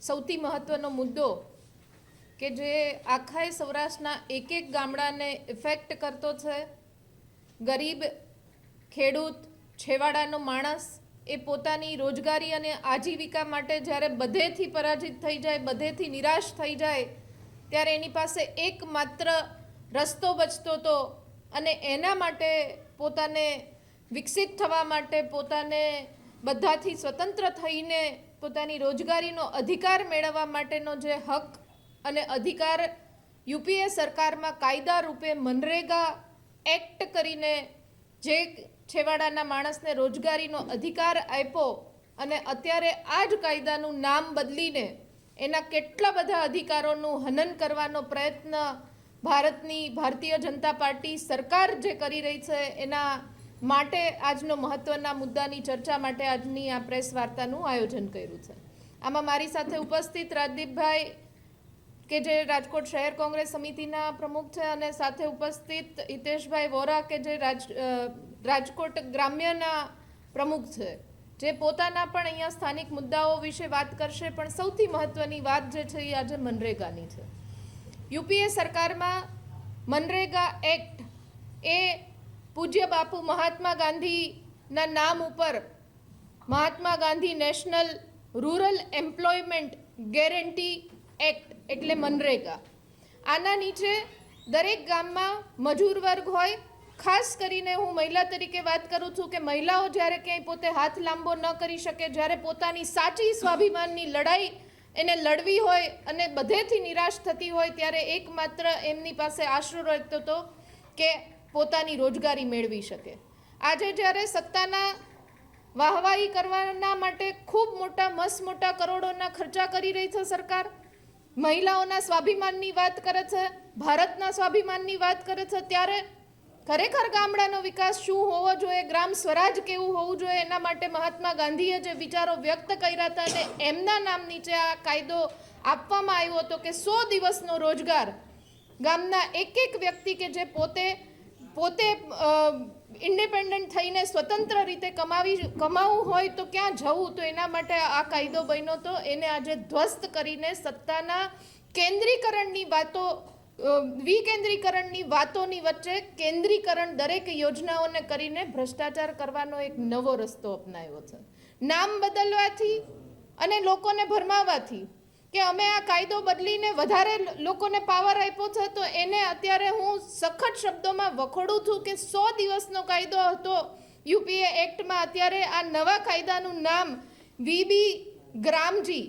સૌથી મહત્ત્વનો મુદ્દો કે જે આખાય સૌરાષ્ટ્રના એક એક ગામડાને ઇફેક્ટ કરતો છે. ગરીબ, ખેડૂત, છેવાડાનો માણસ એ પોતાની રોજગારી અને આજીવિકા માટે જ્યારે બધેથી પરાજિત થઈ જાય, બધેથી નિરાશ થઈ જાય, ત્યારે એની પાસે એકમાત્ર રસ્તો બચતો હતો અને એના માટે પોતાને વિકસિત થવા માટે પોતાને બધાથી સ્વતંત્ર થઈને પોતાની રોજગારીનો અધિકાર મેળવવા માટેનો જે હક અને અધિકાર યુપીએ સરકારમાં કાયદા રૂપે મનરેગા એક્ટ કરીને જે છેવાડાના માણસને રોજગારીનો અધિકાર આપ્યો અને અત્યારે આ જ કાયદાનું નામ બદલીને એના કેટલા બધા અધિકારોનું હનન કરવાનો પ્રયત્ન ભારતની ભારતીય જનતા પાર્ટી સરકાર જે કરી રહી છે એના માટે આજનો મહત્વના મુદ્દાની ચર્ચા માટે આજની આ પ્રેસ વાર્તાનું આયોજન કર્યું છે. આમાં મારી સાથે ઉપસ્થિત રાજદીપભાઈ, કે જે રાજકોટ શહેર કોંગ્રેસ સમિતિના પ્રમુખ છે, અને સાથે ઉપસ્થિત હિતેશભાઈ વોરા, કે જે રાજ રાજકોટ ગ્રામ્યના પ્રમુખ છે, જે પોતાના પણ અહીંયા સ્થાનિક મુદ્દાઓ વિશે વાત કરશે, પણ સૌથી મહત્વની વાત જે છે એ આજે મનરેગાની છે. યુપીએ સરકારમાં મનરેગા એક્ટ એ પૂજ્ય બાપુ મહાત્મા ગાંધીના નામ ઉપર Mahatma Gandhi national rural employment guarantee act એટલે મનરેગા. આના નીચે દરેક ગામમાં મજૂર વર્ગ હોય, ખાસ કરીને હું મહિલા તરીકે વાત કરું છું કે મહિલાઓ જ્યારે ક્યાંય પોતે હાથ લાંબો ન કરી શકે, જ્યારે પોતાની સાચી સ્વાભિમાનની લડાઈ એને લડવી હોય અને બધેથી નિરાશ થતી હોય, ત્યારે એકમાત્ર એમની પાસે આશરો રહેતો હતો કે પોતાની રોજગારી મેળવી શકે. આજે જ્યારે સત્તાના વાહવાહી કરવાના માટે ખૂબ મોટા મસ મોટા કરોડોના ખર્ચા કરી રહી છે સરકાર, મહિલાઓના સ્વાભિમાનની વાત કરે છે, ભારતના સ્વાભિમાનની વાત કરે છે, ત્યારે ખરેખર ગામડાનો વિકાસ શું હોવો જોઈએ, ગ્રામ સ્વરાજ કેવું હોવું જોઈએ, એના માટે મહાત્મા ગાંધીએ જે વિચારો વ્યક્ત કર્યા હતા અને એમના નામ નીચે આ કાયદો આપવામાં આવ્યો હતો કે સો દિવસનો રોજગાર ગામના એક એક વ્યક્તિ કે જે પોતે પોતે ઇન્ડિપેન્ડન્ટ થઈને સ્વતંત્ર રીતે કમાવી, કમાવું હોય તો ક્યાં જવું? તો એના માટે આ કાયદો બન્યો તો એને આજે ધ્વસ્ત કરીને સત્તાના કેન્દ્રીકરણની વાતો વિકેન્દ્રીકરણની વાતોની વચ્ચે કેન્દ્રીકરણ દરેક યોજનાઓને કરીને ભ્રષ્ટાચાર કરવાનો એક નવો રસ્તો અપનાવ્યો છે. નામ બદલવાથી અને લોકોને ભરમાવવાથી કે અમે આ કાયદો બદલીને વધારે લોકોને પાવર આપ્યો છે, તો એને અત્યારે હું સખત શબ્દોમાં વખોડું છું કે સો દિવસનો કાયદો હતો. યુપીએ એક્ટમાં અત્યારે આ નવા કાયદાનું નામ વીબી ગ્રામજી.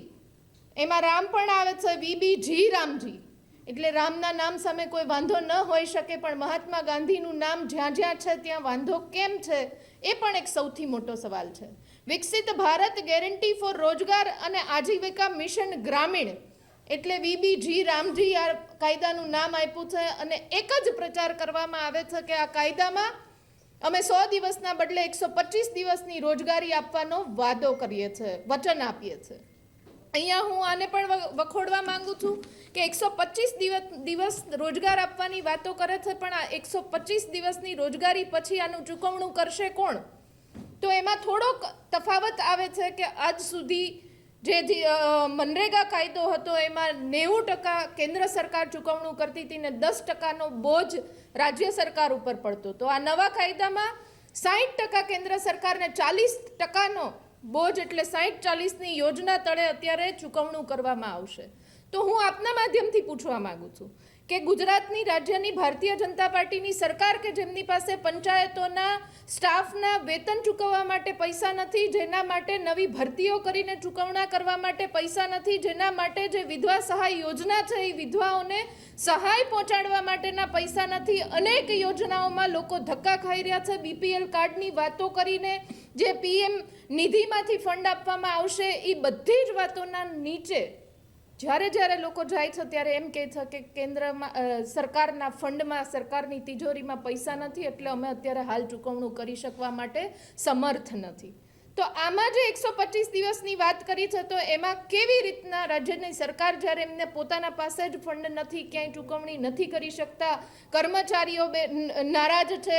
એમાં રામ પણ આવે છે વીબી જી રામજી. એટલે રામના નામ સામે કોઈ વાંધો ન હોઈ શકે, પણ મહાત્મા ગાંધીનું નામ જ્યાં જ્યાં છે ત્યાં વાંધો કેમ છે, એ પણ એક સૌથી મોટો સવાલ છે. વિકસિત ભારત ગેરંટી ફોર રોજગાર અને આજીવિકા મિશન ગ્રામીણ એટલે વીબી જી રામજી આ કાયદાનું નામ આપ્યું છે અને એક જ પ્રચાર કરવામાં આવે છે કે આ કાયદામાં અમે સો દિવસના બદલે એકસો પચીસ દિવસની રોજગારી આપવાનો વાદો કરીએ છીએ વચન આપીએ છીએ અહીંયા હું આને પણ વખોડવા માંગુ છું કે એકસો પચીસ દિવસ દિવસ રોજગાર આપવાની વાતો કરે છે, પણ આ એકસો પચીસ દિવસની રોજગારી પછી આનું ચૂકવણું કરશે કોણ? તો એમાં થોડોક તફાવત આવે છે કે આજ સુધી જે મનરેગા કાયદો હતો, એમાં નેવું ટકા કેન્દ્ર સરકાર ચૂકવણું કરતી હતી ને દસ ટકાનો બોજ રાજ્ય સરકાર ઉપર પડતો તો આ નવા કાયદામાં સાહીઠ ટકા કેન્દ્ર સરકારને ચાલીસ ટકાનો બોજ એટલે સાહીઠ ચાલીસની યોજના તળે અત્યારે ચૂકવણું કરવામાં આવશે. તો હું આપના માધ્યમથી પૂછવા માગું છું. કે ગુજરાતની રાજ્યની ભારતીય જનતા પાર્ટીની સરકાર કે જેમની પાસે પંચાયતોના સ્ટાફના વેતન ચૂકવવા માટે પૈસા નથી, જેના માટે નવી ભરતીઓ કરીને ચૂકવણા કરવા માટે પૈસા નથી, જેના માટે જે વિધવા સહાય યોજના છે એ વિધવાઓને સહાય પહોંચાડવા માટેના પૈસા નથી, અનેક યોજનાઓમાં લોકો ધક્કા ખાઈ રહ્યા છે. બીપીએલ કાર્ડની વાતો કરીને જે પીએમ નિધિમાંથી ફંડ આપવામાં આવશે એ બધી જ વાતોના નીચે જ્યારે જ્યારે લોકો જાય છે, ત્યારે એમ કહે છે કે કેન્દ્રમાં સરકારના ફંડમાં, સરકારની તિજોરીમાં પૈસા નથી, એટલે અમે અત્યારે હાલ ચૂકવણું કરી શકવા માટે સમર્થ નથી. તો આમાં જે એકસો પચીસ દિવસની વાત કરી છે, તો એમાં કેવી રીતના રાજ્યની સરકાર જ્યારે એમને પોતાના પાસે જ ફંડ નથી, ક્યાંય ચૂકવણી નથી કરી શકતા, કર્મચારીઓ બે નારાજ છે,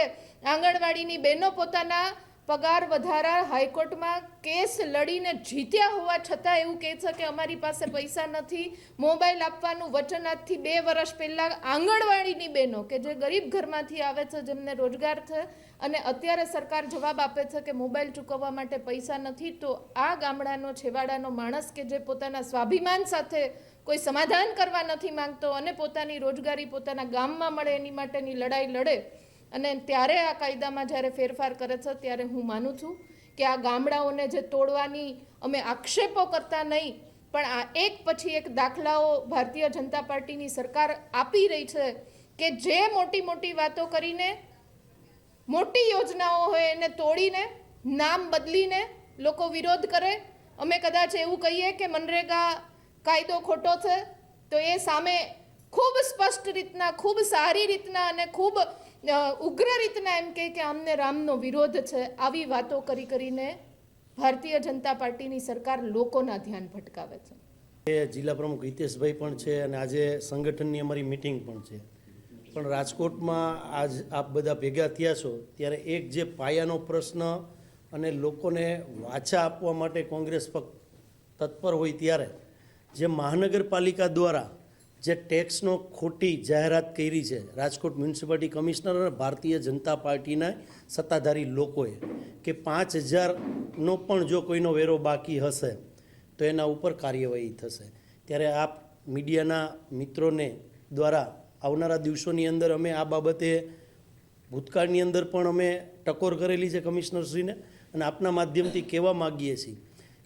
આંગણવાડીની બહેનો પોતાના પગાર વધારા, હાઈકોર્ટમાં કેસ લડીને જીત્યા હોવા છતાં એવું કહે છે કે અમારી પાસે પૈસા નથી. મોબાઈલ આપવાનું વચન આજથી બે વર્ષ પહેલાં આંગણવાડીની બહેનો કે જે ગરીબ ઘરમાંથી આવે છે, જેમને રોજગાર છે અને અત્યારે સરકાર જવાબ આપે છે કે મોબાઈલ ચૂકવવા માટે પૈસા નથી, તો આ ગામડાનો છેવાડાનો માણસ કે જે પોતાના સ્વાભિમાન સાથે કોઈ સમાધાન કરવા નથી માંગતો અને પોતાની રોજગારી પોતાના ગામમાં મળે એની માટેની લડાઈ લડે અને ત્યારે આ કાયદામાં જ્યારે ફેરફાર કરે છે, ત્યારે હું માનું છું કે આ ગામડાઓને જે તોડવાની અમે આક્ષેપો કરતા નહીં, પણ આ એક પછી એક દાખલાઓ ભારતીય જનતા પાર્ટીની સરકાર આપી રહી છે કે જે મોટી મોટી વાતો કરીને, મોટી યોજનાઓ હોય એને તોડીને, નામ બદલીને લોકો વિરોધ કરે. અમે કદાચ એવું કહીએ કે મનરેગા કાયદો ખોટો છે, તો એ સામે ખૂબ સ્પષ્ટ રીતના, ખૂબ સારી રીતના અને ખૂબ ઉગ્ર રીતના એમ કહે કે અમને રામનો વિરોધ છે, આવી વાતો કરી કરીને ભારતીય જનતા પાર્ટીની સરકાર લોકોના ધ્યાન ભટકાવે છે. એ જિલ્લા પ્રમુખ હિતેશભાઈ પણ છે અને આજે સંગઠનની અમારી મિટિંગ પણ છે. પણ રાજકોટમાં આજ આપ બધા ભેગા થયા છો, ત્યારે એક જે પાયાનો પ્રશ્ન અને લોકોને વાચા આપવા માટે કોંગ્રેસ પક્ષ તત્પર હોય ત્યારે, જે મહાનગરપાલિકા દ્વારા જે ટેક્સનો ખોટી જાહેરાત કરી છે, રાજકોટ મ્યુનિસિપાલિટી કમિશનર અને ભારતીય જનતા પાર્ટીના સત્તાધારી લોકોએ, કે પાંચ હજારનો પણ જો કોઈનો વેરો બાકી હશે, તો એના ઉપર કાર્યવાહી થશે. ત્યારે આપ મીડિયાના મિત્રોને દ્વારા આવનારા દિવસોની અંદર અમે આ બાબતે ભૂતકાળની અંદર પણ અમે ટકોર કરેલી છે કમિશનરશ્રીને અને આપના માધ્યમથી કહેવા માગીએ છીએ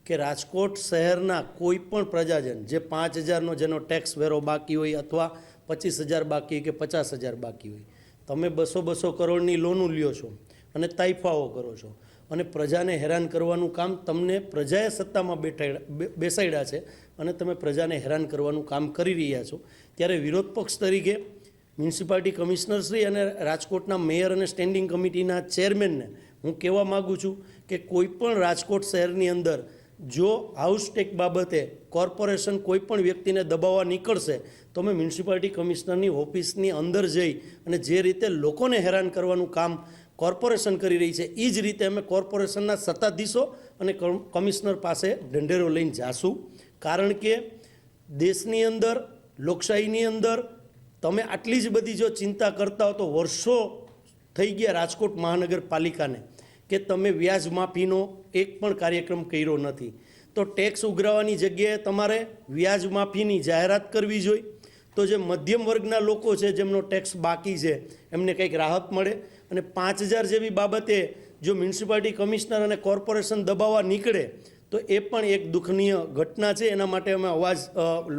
કે રાજકોટ શહેરના કોઈ પણ પ્રજાજન જે પાંચ હજારનો જેનો ટેક્સ વેરો બાકી હોય અથવા પચીસ હજાર બાકી કે પચાસ હજાર બાકી હોય, તમે બસો બસો કરોડની લોનું લ્યો છો અને તાઇફાઓ કરો છો અને પ્રજાને હેરાન કરવાનું કામ તમને પ્રજાએ સત્તામાં બેઠા બેસાડ્યા છે અને તમે પ્રજાને હેરાન કરવાનું કામ કરી રહ્યા છો, ત્યારે વિરોધ પક્ષ તરીકે મ્યુનિસિપાલિટી કમિશનરશ્રી અને રાજકોટના મેયર અને સ્ટેન્ડિંગ કમિટીના ચેરમેનને હું કહેવા માગું છું કે કોઈ પણ રાજકોટ શહેરની અંદર જો હાઉસ ટેક બાબતે કોર્પોરેશન કોઈ પણ વ્યક્તિને દબાવવા નીકળશે, તો અમે મ્યુનિસિપાલિટી કમિશનરની ઓફિસની અંદર જઈ અને જે રીતે લોકોને હેરાન કરવાનું કામ કોર્પોરેશન કરી રહી છે, એ જ રીતે અમે કોર્પોરેશનના સત્તાધીશો અને કમિશનર પાસે ઢંઢેરો લઈને જાશું. કારણ કે દેશની અંદર, લોકશાહીની અંદર, તમે આટલી જ બધી જો ચિંતા કરતા હો તો વર્ષો થઈ ગયા રાજકોટ મહાનગરપાલિકાને. કે તમે વ્યાજ માફીનો એક પણ કાર્યક્રમ કર્યો નથી. તો ટેક્સ ઉઘરાવવાની જગ્યાએ તમારે વ્યાજ માફીની જાહેરાત કરવી જોઈએ. તો જે મધ્યમ વર્ગના લોકો છે, જેમનો ટેક્સ બાકી છે, એમને કંઈક રાહત મળે. અને પાંચ હજાર જેવી બાબતે જો મ્યુનિસિપાલિટી કમિશનર અને કોર્પોરેશન દબાવવા નીકળે, તો એ પણ એક દુઃખનીય ઘટના છે. એના માટે અમે અવાજ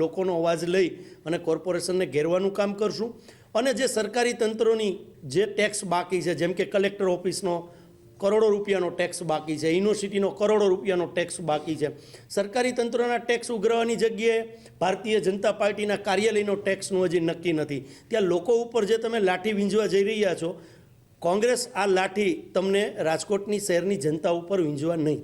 લોકોનો અવાજ લઈ અને કોર્પોરેશનને ઘેરવાનું કામ કરશું. અને જે સરકારી તંત્રોની જે ટેક્સ બાકી છે, જેમ કે કલેક્ટર ઓફિસનો કરોડો રૂપિયાનો ટેક્સ બાકી છે. યુનિવર્સિટીનો કરોડો રૂપિયાનો ટેક્સ બાકી છે. સરકારી તંત્રના ટેક્સ ઉઘરાવાની જગ્યાએ ભારતીય જનતા પાર્ટીના કાર્યાલયનો ટેક્સનું હજી નક્કી નથી. ત્યાં લોકો ઉપર જે તમે લાઠી વીંજવા જઈ રહ્યા છો, કોંગ્રેસ આ લાઠી તમને રાજકોટની શહેરની જનતા ઉપર વીંજવા નહીં.